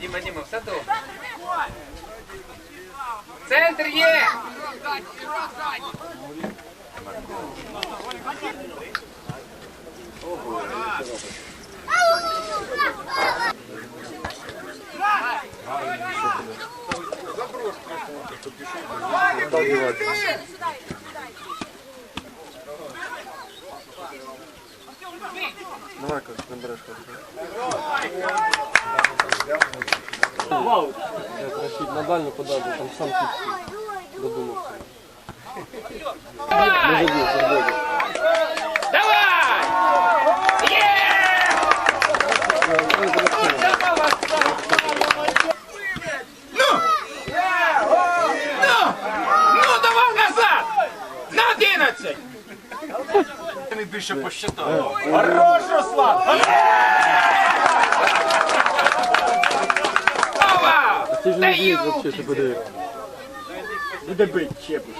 Дима, Дима, в саду. Центр Е! Давай, как наберешь. Вау! На дальнюю подачу, там сам фиг додумался. Не забил, забил. Давай! Ну, давай назад! На 11! Ми більше посчитали. Хорош, Руслан! Ова! Ти ж не б'ють вообще, ти подиви. Буде бить, чепиш.